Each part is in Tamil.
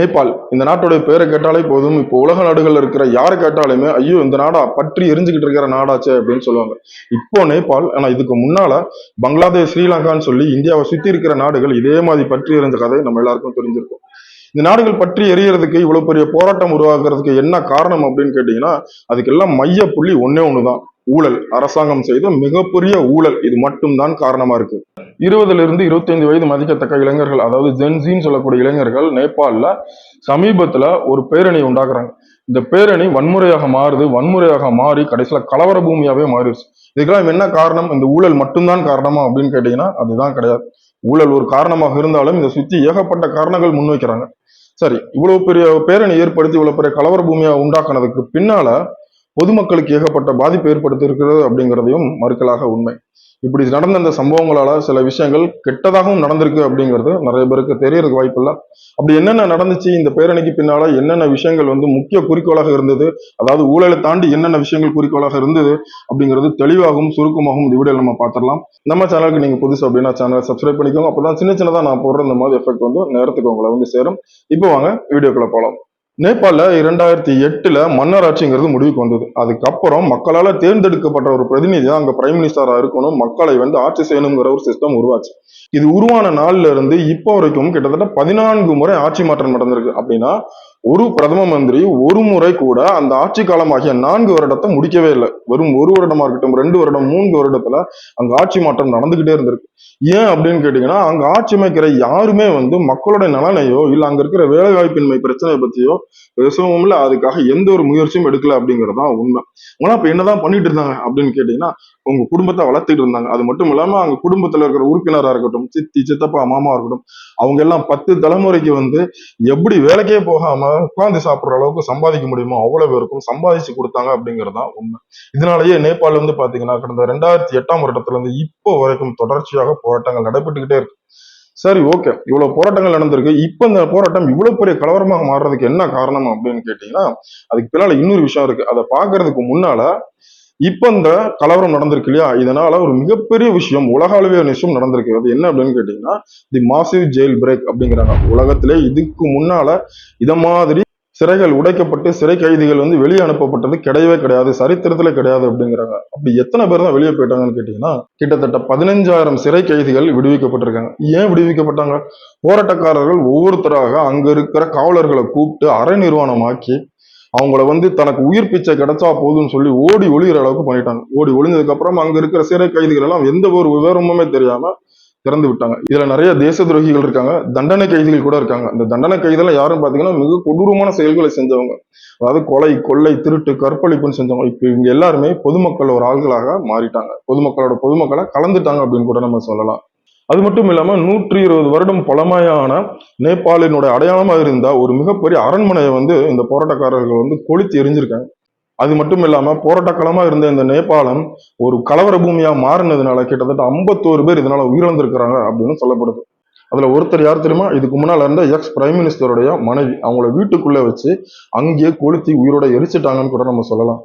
நேபாள். இந்த நாட்டுடைய பேரை கேட்டாலே போதும். இப்போ உலக நாடுகளில் இருக்கிற யாரை கேட்டாலுமே ஐயோ இந்த நாடா பற்றி எரிஞ்சுக்கிட்டு இருக்கிற நாடாச்சே அப்படின்னு சொல்லுவாங்க. இப்போ நேபாள் ஆனா இதுக்கு முன்னால பங்களாதேஷ் ஸ்ரீலங்கான்னு சொல்லி இந்தியாவை சுத்தி இருக்கிற நாடுகள் இதே மாதிரி பற்றி எரிஞ்ச கதை நம்ம எல்லாருக்கும் தெரிஞ்சிருக்கும். இந்த நாடுகள் பற்றி எரியறதுக்கு இவ்வளவு பெரிய போராட்டம் உருவாக்குறதுக்கு என்ன காரணம் அப்படின்னு கேட்டீங்கன்னா அதுக்கெல்லாம் மைய புள்ளி ஒன்னே ஒண்ணுதான். ஊழல் அரசாங்கம் செய்த மிகப்பெரிய ஊழல். இது மட்டும்தான் காரணமா இருக்கு. இருபதுல இருந்து இருபத்தைந்து வயது மதிக்கத்தக்க இளைஞர்கள் அதாவது ஜென்சின்னு சொல்லக்கூடிய இளைஞர்கள் நேபாளில் சமீபத்துல ஒரு பேரணி உண்டாக்குறாங்க. இந்த பேரணி வன்முறையாக மாறுது வன்முறையாக மாறி கடைசியில கலவர பூமியாவே மாறிடுச்சு. இதுக்கெல்லாம் என்ன காரணம்? இந்த ஊழல் மட்டும்தான் காரணமா அப்படின்னு கேட்டீங்கன்னா அதுதான் கிடையாது. ஊழல் ஒரு காரணமாக இருந்தாலும் இதை சுத்தி ஏகப்பட்ட காரணங்கள் முன்வைக்கிறாங்க. சரி இவ்வளவு பெரிய பேரணி ஏற்படுத்தி இவ்வளவு பெரிய கலவர பூமியா உண்டாக்குனதுக்கு பின்னால பொதுமக்களுக்கு ஏகப்பட்ட பாதிப்பு ஏற்படுத்தி இருக்கிறது அப்படிங்கிறதையும் மறுக்கலாக உண்மை. இப்படி நடந்த இந்த சம்பவங்களால சில விஷயங்கள் கெட்டதாகவும் நடந்திருக்கு அப்படிங்கிறது நிறைய பேருக்கு தெரியறதுக்கு வாய்ப்பு இல்லை. அப்படி என்னென்ன நடந்துச்சு இந்த பேரணிக்கு பின்னால என்னென்ன விஷயங்கள் வந்து முக்கிய குறிக்கோளாக இருந்தது அதாவது ஊழலை தாண்டி என்னென்ன விஷயங்கள் குறிக்கோளாக இருந்தது அப்படிங்கிறது தெளிவாகவும் சுருக்கமாகவும் இந்த வீடியோ நம்ம பார்த்துடலாம். நம்ம சேனலுக்கு நீங்க புதுசு அப்படின்னா சேனலை சப்ஸ்கிரைப் பண்ணிக்கோங்க. அப்பதான் சின்ன சின்னதாக நான் போடுற இந்த மாதிரி எஃபெக்ட் வந்து நேரத்துக்கு உங்களை வந்து சேரும். இப்போ வாங்க வீடியோக்குள்ள போகலாம் நேபாளில் இரண்டாயிரத்தி எட்டுல மன்னர் ஆட்சிங்கிறது முடிவுக்கு வந்தது. அதுக்கப்புறம் மக்களால தேர்ந்தெடுக்கப்பட்ட ஒரு பிரதிநிதி தான் அங்க பிரைம் மினிஸ்டராக இருக்கணும் மக்களை வந்து ஆட்சி செய்யணுங்கிற ஒரு சிஸ்டம் உருவாச்சு. இது உருவான நாள்ல இருந்து இப்போ வரைக்கும் கிட்டத்தட்ட பதினான்கு முறை ஆட்சி மாற்றம் நடந்திருக்கு. அப்படின்னா ஒரு பிரதம மந்திரி ஒரு முறை கூட அந்த ஆட்சி காலமாகிய நான்கு வருடத்தை முடிக்கவே இல்லை. வெறும் ஒரு வருடமா இருக்கட்டும் ரெண்டு வருடம் மூன்று வருடத்துல அங்க ஆட்சி மாற்றம் நடந்துகிட்டே இருந்திருக்கு. ஏன் அப்படின்னு கேட்டீங்கன்னா அங்க ஆட்சி அமைக்கிற யாருமே வந்து மக்களோட நலனையோ இல்ல அங்க இருக்கிற வேலை வாய்ப்பின்மை பிரச்சனையை பத்தியோ பேசவும் இல்லை அதுக்காக எந்த ஒரு முயற்சியும் எடுக்கல அப்படிங்கிறது தான் உண்மை. ஆனா இப்ப என்னதான் பண்ணிட்டு இருந்தாங்க அப்படின்னு கேட்டீங்கன்னா உங்க குடும்பத்தை வளர்த்துட்டு இருந்தாங்க. அது மட்டும் இல்லாம அங்க குடும்பத்துல இருக்கிற உறுப்பினரா இருக்கட்டும் சித்தி சித்தப்பா மாமா இருக்கட்டும் அவங்க எல்லாம் பத்து தலைமுறைக்கு வந்து எப்படி வேலைக்கே போகாம உட்காந்து சாப்பிட்ற அளவுக்கு சம்பாதிக்க முடியுமோ அவ்வளவு பேருக்கும் சம்பாதிச்சு கொடுத்தாங்க அப்படிங்கிறது தான் உண்மை. இதனாலேயே நேபாள் வந்து பாத்தீங்கன்னா கடந்த ரெண்டாயிரத்தி எட்டாம் வருடத்துல இருந்து இப்போ வரைக்கும் தொடர்ச்சியாக போராட்டங்கள் நடைபெற்றுக்கிட்டே இருக்கு. சரி ஓகே. இவ்வளவு போராட்டங்கள் நடந்திருக்கு. இப்ப இந்த போராட்டம் இவ்வளவு பெரிய கலவரமாக மாறுறதுக்கு என்ன காரணம் அப்படின்னு கேட்டீங்கன்னா அதுக்கு பின்னால இன்னொரு விஷயம் இருக்கு. அதை பாக்குறதுக்கு முன்னால இப்போ இந்த கலவரம் நடந்திருக்கு இல்லையா? இதனால ஒரு மிகப்பெரிய விஷயம் உலக அளவிய விஷயம் நடந்திருக்கு. அது என்ன அப்படின்னு கேட்டீங்கன்னா தி மாசிவ் ஜெயில் பிரேக் அப்படிங்கிறாங்க. உலகத்திலே இதுக்கு முன்னால இத மாதிரி சிறைகள் உடைக்கப்பட்டு சிறை கைதிகள் வந்து வெளியே அனுப்பப்பட்டது கிடையவே கிடையாது சரித்திரத்துல கிடையாது அப்படிங்கிறாங்க. அப்படி எத்தனை பேர் தான் வெளியே போயிட்டாங்கன்னு கேட்டீங்கன்னா கிட்டத்தட்ட பதினஞ்சாயிரம் சிறை கைதிகள் விடுவிக்கப்பட்டிருக்காங்க. ஏன் விடுவிக்கப்பட்டாங்க? போராட்டக்காரர்கள் ஒவ்வொருத்தராக அங்க இருக்கிற காவலர்களை கூப்பிட்டு அரை நிர்வாணமாக்கி அவங்கள வந்து தனக்கு உயிர் பிச்சை கிடைச்சா போதும்னு சொல்லி ஓடி ஒளிகிற அளவுக்கு பண்ணிட்டாங்க. ஓடி ஒளிஞ்சதுக்கு அப்புறம் அங்க இருக்கிற சிறை கைதிகள் எல்லாம் எந்த ஒரு விவரமுமே தெரியாம திறந்து விட்டாங்க. இதுல நிறைய தேச துரோகிகள் இருக்காங்க. தண்டனை கைதிகள் கூட இருக்காங்க. இந்த தண்டனை கைதிகள் யாரும் பாத்தீங்கன்னா மிக கொடூரமான செயல்களை செஞ்சவங்க. அதாவது கொலை கொள்ளை திருட்டு கற்பழிப்புன்னு செஞ்சவங்க. இப்ப இவங்க எல்லாருமே பொதுமக்கள் ஒரு ஆள்களாக மாறிட்டாங்க. பொதுமக்களோட பொதுமக்களை கலந்துட்டாங்க அப்படின்னு கூட நம்ம சொல்லலாம். அது மட்டும் இல்லாமல் நூற்றி இருபது வருடம் பழமையான நேபாளினுடைய அடையாளமாக இருந்த ஒரு மிகப்பெரிய அரண்மனையை வந்து இந்த போராட்டக்காரர்கள் வந்து கொளுத்தி எரிஞ்சிருக்காங்க அது மட்டும் இல்லாமல் போராட்டக்களமாக இருந்த இந்த நேபாளம் ஒரு கலவர பூமியாக மாறினதுனால கிட்டத்தட்ட ஐம்பத்தோரு பேர் இதனால் உயிரிழந்திருக்கிறாங்க அப்படின்னு சொல்லப்படுது. அதில் ஒருத்தர் யார் தெரியுமா? இதுக்கு முன்னால் இருந்த எக்ஸ் பிரைம் மினிஸ்டருடைய மனைவி. அவங்கள வீட்டுக்குள்ளே வச்சு அங்கேயே கொளுத்தி உயிரோட எரிச்சிட்டாங்கன்னு கூட நம்ம சொல்லலாம்.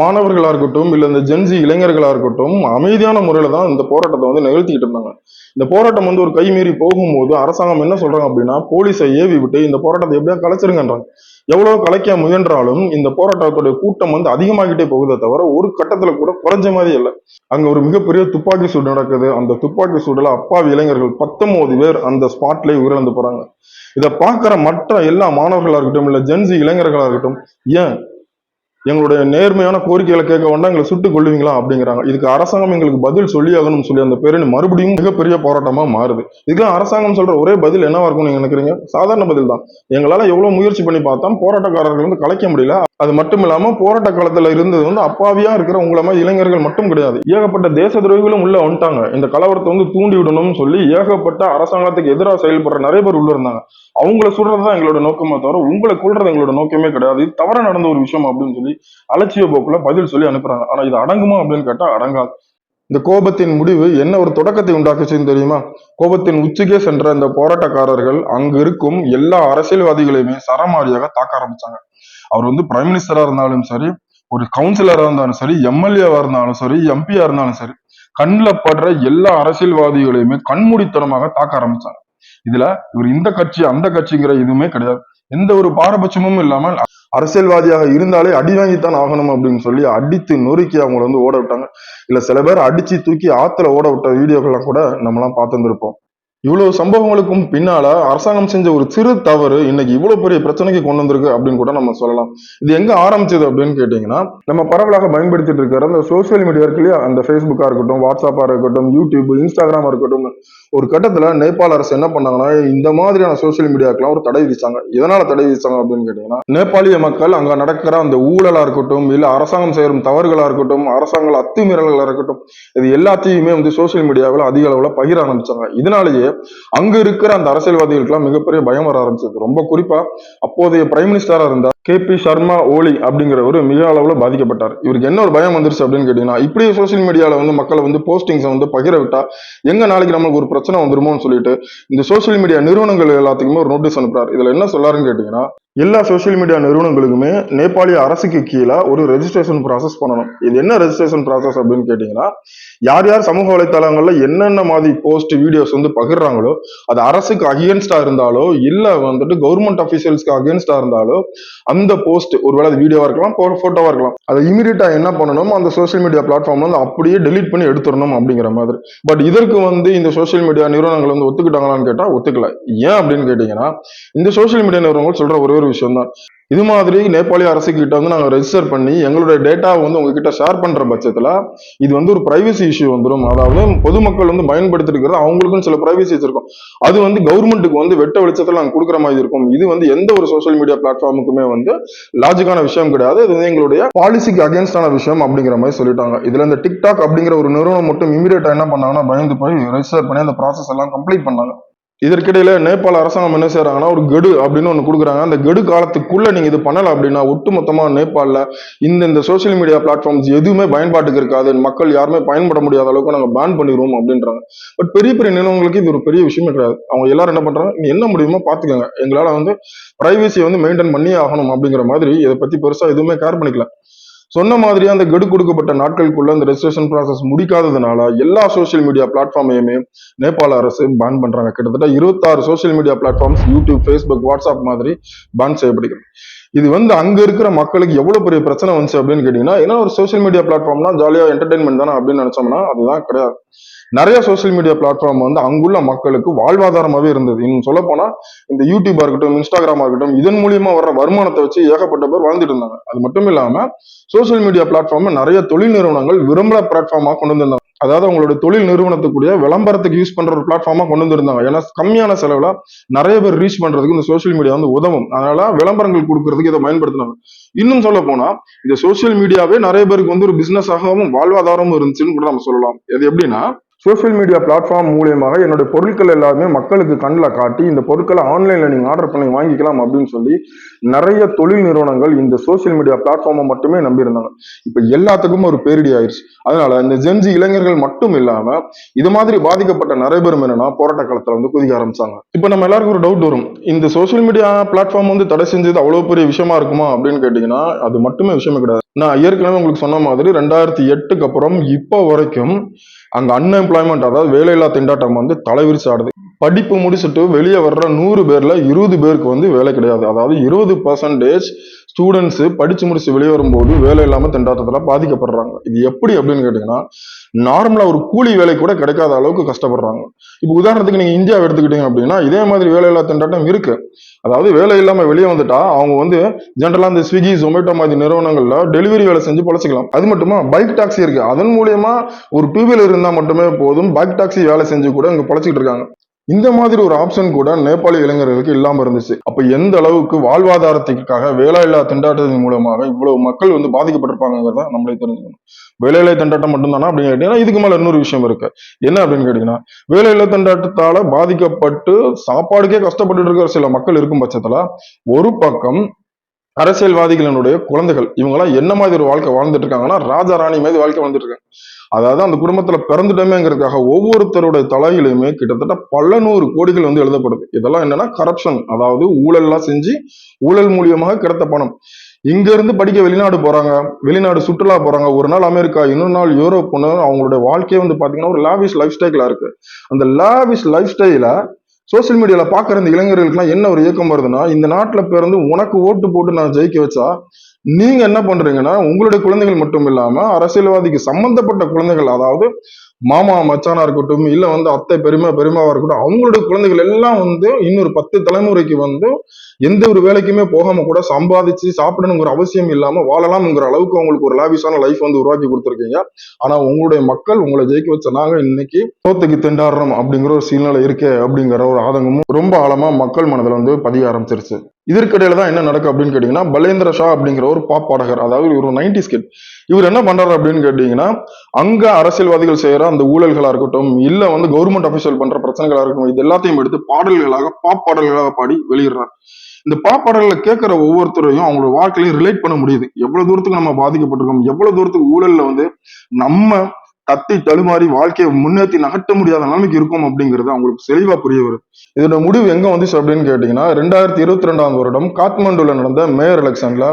மாணவர்களாக இருக்கட்டும் இல்லை இந்த ஜென்சி இளைஞர்களாக இருக்கட்டும் அமைதியான முறையில் தான் இந்த போராட்டத்தை வந்து நிகழ்த்திக்கிட்டு இருந்தாங்க. இந்த போராட்டம் வந்து ஒரு கை மீறி போகும்போது அரசாங்கம் என்ன சொல்றாங்க அப்படின்னா போலீஸை ஏவி விட்டு இந்த போராட்டத்தை எப்படியா கலைச்சிருங்கன்றாங்க. எவ்வளவு கலைக்க முயன்றாலும் இந்த போராட்டத்துடைய கூட்டம் வந்து அதிகமாகிட்டே போகுதே தவிர ஒரு கட்டத்துல கூட குறைஞ்ச மாதிரி இல்லை. அங்க ஒரு மிகப்பெரிய துப்பாக்கி சூடு நடக்குது. அந்த துப்பாக்கி சூடுல அப்பாவி இளைஞர்கள் பத்தொன்பது பேர் அந்த ஸ்பாட்லேயே உயிரிழந்து போறாங்க. இதை பார்க்குற மற்ற எல்லா மாணவர்களாக இருக்கட்டும் இல்லை ஜென்சி இளைஞர்களாக இருக்கட்டும் ஏன் எங்களுடைய நேர்மையான கோரிக்கைகளை கேட்க வேண்டாம் எங்களை சுட்டுக் கொள்ளுவீங்களா அப்படிங்கிறாங்க. இதுக்கு அரசாங்கம் எங்களுக்கு பதில் சொல்லி ஆகணும்னு சொல்லி அந்த பேரணி மறுபடியும் மிகப்பெரிய போராட்டமா மாறுது. இதுக்கெல்லாம் அரசாங்கம் சொல்ற ஒரே பதில் என்னவா இருக்கும் நீங்க நினைக்கிறீங்க? சாதாரண பதில் தான் எங்களால எவ்வளவு முயற்சி பண்ணி பார்த்தா போராட்டக்காரர்கள் வந்து கலைக்க முடியல. அது மட்டும் இல்லாமல் போராட்ட காலத்தில் இருந்தது வந்து அப்பாவியாக இருக்கிற உங்களை மாதிரி இளைஞர்கள் மட்டும் கிடையாது. ஏகப்பட்ட தேச துரோகிகளும் உள்ளே வந்துட்டாங்க. இந்த கலவரத்தை வந்து தூண்டி விடணும்னு சொல்லி ஏகப்பட்ட அரசாங்கத்துக்கு எதிராக செயல்படுற நிறைய பேர் உள்ள இருந்தாங்க. அவங்கள சுடுறதுதான் எங்களோட நோக்கமே தவிர உங்களை கொள்றது எங்களோட நோக்கமே கிடையாது. இது தவற நடந்த ஒரு விஷயம் அப்படின்னு சொல்லி அலட்சிய போக்குல பதில் சொல்லி அனுப்புறாங்க. ஆனால் இது அடங்குமா அப்படின்னு கேட்டால் அடங்காது. இந்த கோபத்தின் முடிவு என்ன ஒரு தொடக்கத்தை உண்டாக்குச்சுன்னு தெரியுமா? கோபத்தின் உச்சிக்கே சென்ற இந்த போராட்டக்காரர்கள் அங்கு இருக்கும் எல்லா அரசியல்வாதிகளையுமே சரமாரியாக தாக்க ஆரம்பிச்சாங்க. அவர் வந்து பிரைம் மினிஸ்டரா இருந்தாலும் சரி ஒரு கவுன்சிலரா இருந்தாலும் சரி எம்எல்ஏவா இருந்தாலும் சரி எம்பியா இருந்தாலும் சரி கண்ணில் படுற எல்லா அரசியல்வாதிகளையுமே கண்மூடித்தனமாக தாக்க ஆரம்பிச்சாங்க. இதுல இவர் இந்த கட்சி அந்த கட்சிங்கிற எதுவுமே கிடையாது. எந்த ஒரு பாரபட்சமும் இல்லாமல் அரசியல்வாதியாக இருந்தாலே அடி வாங்கித்தான் ஆகணும் அப்படின்னு சொல்லி அடித்து நொறுக்கி அவங்கள வந்து ஓட விட்டாங்க. இல்ல சில பேர் அடிச்சு தூக்கி ஆத்துல ஓட விட்ட வீடியோக்கெல்லாம் கூட நம்மலாம் பார்த்துருந்துருப்போம். இவ்வளவு சம்பவங்களுக்கும் பின்னால அரசாங்கம் செஞ்ச ஒரு சிறு தவறு இன்னைக்கு இவ்வளவு பெரிய பிரச்சனைக்கு கொண்டு வந்திருக்கு அப்படின்னு கூட நம்ம சொல்லலாம். இது எங்க ஆரம்பிச்சது அப்படின்னு கேட்டீங்கன்னா நம்ம பரவலாக பயன்படுத்திட்டு இருக்கிற அந்த சோசியல் மீடியா இருக்கு இல்லையா? அந்த ஃபேஸ்புக்கா இருக்கட்டும் வாட்ஸ்அப்பா இருக்கட்டும் யூடியூப் இன்ஸ்டாகிராமா இருக்கட்டும். ஒரு கட்டத்துல நேபாள அரசு என்ன பண்ணாங்கன்னா இந்த மாதிரியான சோசியல் மீடியாக்கெல்லாம் ஒரு தடை விதிச்சாங்க. எதனால தடை விதிச்சாங்க அப்படின்னு கேட்டீங்கன்னா நேபாளிய மக்கள் அங்க நடக்கிற அந்த ஊழலா இருக்கட்டும் இல்ல அரசாங்கம் செய்யும் தவறுகளா இருக்கட்டும் அரசாங்க அத்துமீறல்களா இருக்கட்டும் இது எல்லாத்தையுமே வந்து சோசியல் மீடியாவில் அதிக அளவுல பகிர ஆரம்பிச்சாங்க. இதனாலேயே அங்க இருக்கிற அந்த அரசியல்வாதிகளுக்கெல்லாம் மிகப்பெரிய பயம் வர ஆரம்பிச்சது. ரொம்ப குறிப்பா அப்போதைய பிரைம் மினிஸ்டரா இருந்தா கே பி சர்மா ஓலி அப்படிங்கிறவர் மிக அளவுல பாதிக்கப்பட்டார். இவருக்கு என்ன ஒரு பயம் வந்துருச்சு அப்படின்னு கேட்டீங்கன்னா இப்படி சோசியல் மீடியால வந்து மக்களை வந்து போஸ்டிங்ஸை வந்து பகிர விட்டா எங்க நாளைக்கு நம்மளுக்கு ஒரு பிரச்சனை வந்துருமோன்னு சொல்லிட்டு இந்த சோசியல் மீடியா நிறுவனங்கள் எல்லாத்துக்குமே ஒரு நோட்டீஸ் அனுப்புறாரு. இதுல என்ன சொல்லாருன்னு கேட்டீங்கன்னா எல்லா சோசியல் மீடியா நிறுவனங்களுக்குமே நேபாளிய அரசுக்கு கீழே ஒரு ரெஜிஸ்ட்ரேஷன் ப்ராசஸ் பண்ணணும். இது என்ன ரெஜிஸ்ட்ரேஷன் ப்ராசஸ் அப்படின்னு கேட்டீங்கன்னா யார் யார் சமூக வலைத்தளங்கள்ல என்னென்ன மாதிரி போஸ்ட் வீடியோஸ் வந்து பகிர்றாங்களோ அது அரசுக்கு அகேன்ஸ்டா இருந்தாலோ இல்ல வந்துட்டு கவர்மெண்ட் அபிஷியல்ஸ்க்கு அகேன்ஸ்டா இருந்தாலோ அந்த போஸ்ட் ஒருவேளை அது வீடியோவா இருக்கலாம் போட்டோவா இருக்கலாம். அதை இமீடியட்டா என்ன பண்ணணும்? அந்த சோசியல் மீடியா பிளாட்ஃபார்ம்ல வந்து அப்படியே டெலீட் பண்ணி எடுத்துடணும் அப்படிங்கிற மாதிரி. பட் இதற்கு வந்து இந்த சோசியல் மீடியா நிறுவனங்கள் வந்து ஒத்துக்கிட்டாங்களான்னு கேட்டா ஒத்துக்கல. ஏன் அப்படின்னு கேட்டீங்கன்னா இந்த சோசியல் மீடியா நிறுவனங்கள் சொல்ற ஒரே ஒரு விஷயம் தான் இது மாதிரி நேபாளி அரசு கிட்ட வந்து நாங்க ரெஜிஸ்டர் பண்ணி எங்களுடைய டேட்டாவை வந்து உங்ககிட்ட ஷேர் பண்ற பட்சத்துல இது வந்து ஒரு பிரைவசி இஷ்யூ வந்துடும் அதாவது பொதுமக்கள் வந்து பயன்படுத்திருக்கிறது அவங்களுக்கும் சில பிரைவசி இருக்கும் அது வந்து கவர்மெண்ட்டுக்கு வந்து வெட்ட வெளிச்சத்தில் நாங்கள் கொடுக்குற மாதிரி இருக்கும். இது வந்து எந்த ஒரு சோஷியல் மீடியா பிளாட்ஃபார்முக்குமே வந்து லாஜிக்கான விஷயம் கிடையாது. இது வந்து எங்களுடைய பாலிசிக்கு அகேன்ஸ்டான விஷயம் அப்படிங்கிற மாதிரி சொல்லிட்டாங்க. இதுல இந்த டிக்டாக் அப்படிங்கிற ஒரு நிறுவனம் மட்டும் இமீடியட்டா என்ன பண்ணாங்கன்னா பயந்து போய் ரெஜிஸ்டர் பண்ணி அந்த ப்ராசஸ் எல்லாம் கம்ப்ளீட் பண்ணாங்க. இதற்கிடையில நேபாள அரசாங்கம் என்ன செய்யறாங்கன்னா ஒரு கெடு அப்படின்னு ஒன்று கொடுக்குறாங்க. அந்த கெடு காலத்துக்குள்ள நீங்க இது பண்ணல அப்படின்னா ஒட்டுமொத்தமா நேபாளில் இந்த இந்த சோஷியல் மீடியா பிளாட்ஃபார்ம்ஸ் எதுவுமே பயன்பாட்டுக்கு இருக்காது. மக்கள் யாருமே பயன்பட முடியாத அளவுக்கு நாங்க பேன் பண்ணிடுவோம் அப்படின்றாங்க. பட் பெரிய பெரிய நிறுவனங்களுக்கு இது ஒரு பெரிய விஷயமே கிடையாது. அவங்க எல்லாரும் என்ன பண்றாங்க நீங்க என்ன முடியுமோ பாத்துக்கோங்க. எங்களால வந்து பிரைவசியை வந்து மெயின்டைன் பண்ணியே ஆகணும் அப்படிங்கிற மாதிரி இதை பத்தி பெருசா எதுவுமே கேர் பண்ணிக்கல. சொன்ன மாதிரியே அந்த கெடு கொடுக்கப்பட்ட நாட்களுக்குள்ள அந்த ரெஜிஸ்ட்ரேஷன் ப்ராசஸ் முடிக்காததுனால எல்லா சோஷியல் மீடியா பிளாட்ஃபார்மையுமே நேபாள அரசு பேன் பண்றாங்க. கிட்டத்தட்ட இருபத்தாறு social media platforms YouTube Facebook WhatsApp மாதிரி பேன் செய்யப்படுகிறது. இது வந்து அங்க இருக்கிற மக்களுக்கு எவ்வளவு பெரிய பிரச்சனை வந்துச்சு அப்படின்னு கேட்டீங்கன்னா ஏன்னா ஒரு சோஷியல் மீடியா பிளாட்ஃபார்ம்னா ஜாலியா என்டர்டைன்மெண்ட் தானே அப்படின்னு நினைச்சோம்னா அதுதான் கிடையாது. நிறைய சோஷியல் மீடியா பிளாட்ஃபார்ம் வந்து அங்குள்ள மக்களுக்கு வாழ்வாதாரமாகவே இருந்தது. இன்னும் சொல்ல போனா இந்த யூடியூபா இருக்கட்டும் இன்ஸ்டாகிராமா இருக்கட்டும் இதன் மூலியமா வர்ற வருமானத்தை வச்சு ஏகப்பட்ட பேர் வாழ்ந்துட்டு இருந்தாங்க. அது மட்டும் இல்லாம சோஷியல் மீடியா பிளாட்ஃபார்மை நிறைய தொழில் நிறுவனங்கள் விரும்புற பிளாட்ஃபார்மா கொண்டு வந்திருந்தாங்க. அதாவது அவங்களோட தொழில் நிறுவனத்துக்குரிய விளம்பரத்துக்கு யூஸ் பண்ற ஒரு பிளாட்ஃபார்மா கொண்டு வந்திருந்தாங்க. ஏன்னா கம்மியான செலவுல நிறைய பேர் ரீச் பண்றதுக்கு இந்த சோஷியல் மீடியா வந்து உதவும். அதனால விளம்பரங்கள் கொடுக்கறதுக்கு இதை பயன்படுத்தினாங்க. இன்னும் சொல்ல போனா இந்த சோஷியல் மீடியாவே நிறைய பேருக்கு வந்து ஒரு பிசினஸ் ஆகவும் வாழ்வாதாரமும் இருந்துச்சுன்னு கூட நம்ம சொல்லலாம். அது எப்படின்னா சோஷியல் மீடியா பிளாட்ஃபார்ம் மூலியமாக என்னுடைய பொருட்கள் எல்லாமே மக்களுக்கு கண்ணில் காட்டி இந்த பொருட்களை ஆன்லைனில் நீங்கள் ஆர்டர் பண்ணி வாங்கிக்கலாம் அப்படின்னு சொல்லி நிறைய தொழில் நிறுவனங்கள் இந்த சோஷியல் மீடியா பிளாட்ஃபார்மை மட்டுமே நம்பியிருந்தாங்க. இப்போ எல்லாத்துக்கும் ஒரு பேரிடி ஆயிடுச்சு அதனால இந்த ஜென்ஜி இளைஞர்கள் மட்டும் இல்லாமல் இது மாதிரி பாதிக்கப்பட்ட நிறைய பேரும் என்னன்னா போராட்ட காலத்தில் வந்து குதிக்க ஆரம்பிச்சாங்க. இப்போ நம்ம எல்லாருக்கும் ஒரு டவுட் வரும். இந்த சோஷியல் மீடியா பிளாட்ஃபார்ம் வந்து தடை செஞ்சது அவ்வளோ பெரிய விஷயமா இருக்குமா அப்படின்னு கேட்டிங்கன்னா அது மட்டுமே விஷயமே கிடையாது. நான் ஏற்கனவே உங்களுக்கு சொன்ன மாதிரி ரெண்டாயிரத்தி எட்டுக்கு அப்புறம் இப்போ வரைக்கும் அங்க அன்எம்ப்ளாய்மெண்ட் அதாவது வேலையில்லா திண்டாட்டம் வந்து தலைவிரிச்சு ஆடுது. படிப்பு முடிச்சுட்டு வெளியே வர்ற நூறு பேர்ல இருபது பேருக்கு வந்து வேலை கிடையாது. அதாவது இருபது பர்சன்டேஜ் ஸ்டூடெண்ட்ஸு படிச்சு முடிச்சு வெளியே வரும்போது வேலை இல்லாம திண்டாட்டத்துல பாதிக்கப்படுறாங்க. இது எப்படி அப்படின்னு கேட்டீங்கன்னா நார்மலா ஒரு கூலி வேலை கூட கிடைக்காத அளவுக்கு கஷ்டப்படுறாங்க. இப்போ உதாரணத்துக்கு நீங்க இந்தியாவை எடுத்துக்கிட்டீங்க அப்படின்னா இதே மாதிரி வேலையில்லா திண்டாட்டம் இருக்கு. அதாவது வேலை இல்லாம வெளியே வந்துட்டா அவங்க வந்து ஜென்ரலா இந்த ஸ்விக்கி ஜொமேட்டோ மாதிரி நிறுவனங்கள்ல டெலிவரி வேலை செஞ்சு பொழைச்சிக்கலாம் அது மட்டுமா? பைக் டாக்ஸி இருக்கு. அதன் மூலியமா ஒரு டூ வீலர் இருந்தா மட்டுமே போதும். பைக் டாக்ஸி வேலை செஞ்சு கூட இங்க பொழைச்சிட்டு இருக்காங்க. இந்த மாதிரி ஒரு ஆப்ஷன் கூட நேபாளி இளைஞர்களுக்கு இல்லாமல் இருந்துச்சு. அப்ப எந்த அளவுக்கு வாழ்வாதாரத்துக்காக வேலையில்லா திண்டாட்டத்தின் மூலமாக இவ்வளவு மக்கள் வந்து பாதிக்கப்பட்டிருப்பாங்கிறத நம்மளே தெரிஞ்சுக்கணும். வேலையில்லா திண்டாட்டம் மட்டும்தானா அப்படின்னு கேட்டீங்கன்னா இதுக்கு மேல இன்னொரு விஷயம் இருக்கு. என்ன அப்படின்னு கேட்டீங்கன்னா வேலையில்லா திண்டாட்டத்தால பாதிக்கப்பட்டு சாப்பாடுக்கே கஷ்டப்பட்டு இருக்கிற சில மக்கள் இருக்கும் பட்சத்துல ஒரு பக்கம் அரசியல்வாதிகளினுடைய குழந்தைகள் இவங்கெல்லாம் என்ன மாதிரி ஒரு வாழ்க்கை வாழ்ந்துட்டு இருக்காங்கன்னா ராஜா ராணி மாதிரி வாழ்க்கை வாழ்ந்துட்டு இருக்காங்க. அதாவது அந்த குடும்பத்துல பிறந்துட்டோமேங்கிறதுக்காக ஒவ்வொருத்தருடைய தலையிலுமே கிட்டத்தட்ட பல நூறு கோடிகள் வந்து எழுதப்படுது. இதெல்லாம் என்னன்னா கரப்ஷன் அதாவது ஊழல்லாம் செஞ்சு ஊழல் மூலியமாக கிடைத்த பணம். இங்க இருந்து படிக்க வெளிநாடு போறாங்க வெளிநாடு சுற்றுலா போறாங்க. ஒரு நாள் அமெரிக்கா இன்னொரு நாள் யூரோப் போன அவங்களுடைய வாழ்க்கையே வந்து பாத்தீங்கன்னா ஒரு லாவிஷ் லைஃப் ஸ்டைலா இருக்கு. அந்த லாவிஷ் லைஃப் ஸ்டைல சோசியல் மீடியாவில் பாக்குற இந்த இளைஞர்களுக்குலாம் என்ன ஒரு இயக்கம் வருதுன்னா இந்த நாட்டில் பிறந்து உனக்கு ஓட்டு போட்டு நான் ஜெயிக்க வச்சா நீங்க என்ன பண்றீங்கன்னா உங்களுடைய குழந்தைகள் மட்டும் இல்லாம அரசியல்வாதிக்கு சம்மந்தப்பட்ட குழந்தைகள் அதாவது மாமா மச்சானா இருக்கட்டும் இல்ல வந்து அத்தை பெருமை பெருமாவா இருக்கட்டும் அவங்களுடைய குழந்தைகள் எல்லாம் வந்து இன்னொரு பத்து தலைமுறைக்கு வந்து எந்த ஒரு வேலைக்குமே போகாம கூட சம்பாதிச்சு சாப்பிடணுங்கிற அவசியம் இல்லாம வாழலாம்ங்கிற அளவுக்கு அவங்களுக்கு ஒரு லாவிஷான லைஃப் வந்து உருவாக்கி கொடுத்துருக்கீங்க. ஆனா உங்களுடைய மக்கள் உங்களை ஜெயிக்க வச்ச நாங்க இன்னைக்கு தோத்துக்கு திண்டாடுறோம் அப்படிங்கிற ஒரு சூழ்நிலை இருக்கே அப்படிங்கிற ஒரு ஆதங்கமும் ரொம்ப ஆழமா மக்கள் மனதில் வந்து பதிய ஆரம்பிச்சிருச்சு. இதற்கிடையில தான் என்ன நடக்கும் அப்படின்னு கேட்டீங்கன்னா பலேந்திர ஷா அப்படிங்கிற ஒரு பாப் பாடகர் அதாவது இவர் நைன்டி ஸ்கிட் இவர் என்ன பண்றாரு அப்படின்னு கேட்டீங்கன்னா அங்க அரசியல்வாதிகள் செய்யற அந்த ஊழல்களா இருக்கட்டும் இல்ல வந்து கவர்மெண்ட் அபிஷியல் பண்ற பிரச்சனைகளா இருக்கட்டும் இது எல்லாத்தையும் எடுத்து பாடல்களாக பாப் பாடல்களாக பாடி வெளியிடுறார். இந்த பாப்பாடல்களை கேட்கிற ஒவ்வொருத்தரையும் அவங்களோட வாழ்க்கையிலையும் ரிலேட் பண்ண முடியுது. எவ்வளவு தூரத்துக்கு நம்ம பாதிக்கப்பட்டிருக்கோம் எவ்வளவு தூரத்துக்கு ஊழல்ல வந்து நம்ம தத்தி தடுமாறி வாழ்க்கையை முன்னேற்றி நகட்ட முடியாத நிலைமைக்கு இருக்கும் அப்படிங்கிறது அவங்களுக்கு தெளிவா புரிய வருது. இதோட முடிவு எங்க வந்துச்சு அப்படின்னு கேட்டீங்கன்னா ரெண்டாயிரத்தி இருபத்தி ரெண்டாம் வருடம் காத்மண்டுல நடந்த மேயர் எலெக்ஷன்ல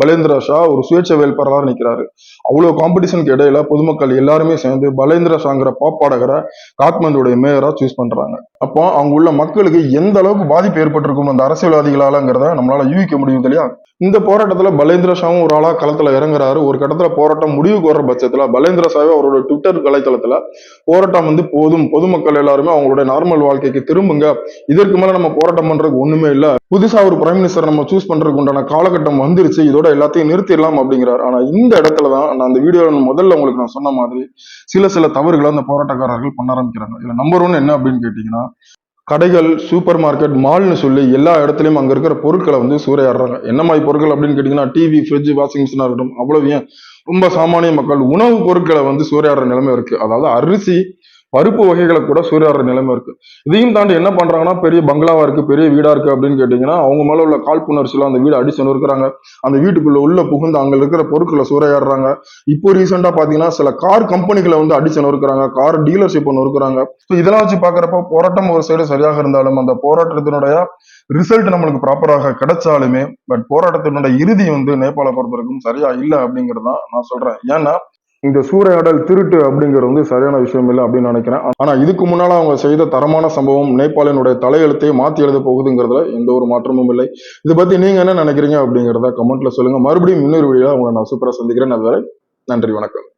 பலேந்திர ஷா ஒரு சுயேட்சை வேட்பாளராக நிற்கிறாரு அவ்வளவு காம்படிஷனுக்கு இடையில பொதுமக்கள் எல்லாருமே சேர்ந்து பலேந்திர ஷாங்கிற பாப்பாடகரை காத்மண்டுடைய மேயரா சூஸ் பண்றாங்க. அப்போ அவங்க உள்ள மக்களுக்கு எந்த அளவுக்கு பாதிப்பு ஏற்பட்டிருக்கும் அந்த அரசியல்வாதிகளாலங்கிறத நம்மளால யூகிக்க முடியும் இல்லையா? இந்த போராட்டத்துல பலேந்திர ஷாவும் ஒரு ஆளா களத்துல இறங்குறாரு. ஒரு கட்டத்துல போராட்டம் முடிவுக்கு வர்ற பட்சத்துல பலேந்திர ஷாவே அவரோட ட்விட்டர் வலைத்தளத்துல போராட்டம் வந்து போதும். பொதுமக்கள் எல்லாருமே அவங்களுடைய நார்மல் வாழ்க்கைக்கு திரும்புங்க. இதற்கு மேல நம்ம போராட்டம் பண்றதுக்கு ஒண்ணுமே இல்ல. புதுசா ஒரு பிரைம் மினிஸ்டர் நம்ம சூஸ் பண்றதுக்கு உண்டான காலகட்டம் வந்துருச்சு. இதோட எல்லாத்தையும் நிறுத்திடலாம் அப்படிங்கிறார். ஆனா இந்த இடத்துல தான் நான் அந்த வீடியோ முதல்ல உங்களுக்கு நான் சொன்ன மாதிரி சில சில தவறுகளை அந்த போராட்டக்காரர்கள் பண்ண ஆரம்பிக்கிறாங்க. இதுல நம்பர் ஒன் என்ன அப்படின்னு கேட்டீங்கன்னா கடைகள் சூப்பர் மார்க்கெட் மால்னு சொல்லி எல்லா இடத்துலயும் அங்க இருக்கிற பொருட்களை வந்து சூறையாடுறாங்க. என்ன மாதிரி பொருட்கள் அப்படின்னு கேட்டீங்கன்னா டிவி ஃப்ரிட்ஜ் வாஷிங் மிஷினா இருக்கட்டும். அவ்வளவு ஏன்? ரொம்ப சாமானிய மக்கள் உணவுப் பொருட்களை வந்து சூறையாடுற நிலைமை இருக்கு. அதாவது அரிசி பருப்பு வகைகளை கூட சூறையாடுற நிலைமை இருக்கு. இதையும் தாண்டி என்ன பண்றாங்கன்னா பெரிய பங்களாவா இருக்கு பெரிய வீடா இருக்கு அப்படின்னு கேட்டீங்கன்னா அவங்க மேல உள்ள காழ்ப்புணர்ச்சியில அந்த வீடு அடிச்சு நொறுக்குறாங்க. அந்த வீட்டுக்குள்ள உள்ள புகுந்து அங்க இருக்கிற பொருட்களை சூறையாடுறாங்க. இப்போ ரீசெண்டா பாத்தீங்கன்னா சில கார் கம்பெனிகளை வந்து அடிச்சு இருக்கிறாங்க கார் டீலர்ஷிப் நொறுக்குறாங்க. ஸோ இதெல்லாம் வச்சு பாக்குறப்ப போராட்டம் ஒரு சைடு சரியாக இருந்தாலும் அந்த போராட்டத்தினுடைய ரிசல்ட் நம்மளுக்கு ப்ராப்பராக கிடைச்சாலுமே பட் போராட்டத்தினுடைய இறுதி வந்து நேபாள பொறுத்த வரைக்கும் சரியா இல்லை அப்படிங்கிறது தான் நான் சொல்றேன். ஏன்னா இந்த சூறையாடல் திருட்டு அப்படிங்கிறது வந்து சரியான விஷயம் இல்லை அப்படின்னு நினைக்கிறேன். ஆனா இதுக்கு முன்னால அவங்க செய்த தரமான சம்பவம் நேபாளினுடைய தலையெழுத்தை மாத்தி எழுத போகுதுங்கிறதுல எந்த ஒரு மாற்றமும் இல்லை. இதை பத்தி நீங்க என்ன நினைக்கிறீங்க அப்படிங்கிறத கமெண்ட்ல சொல்லுங்க. மறுபடியும் இன்னொரு வீடியோ உங்களை நான் சூப்பரா சந்திக்கிறேன். அதுவரை நன்றி வணக்கம்.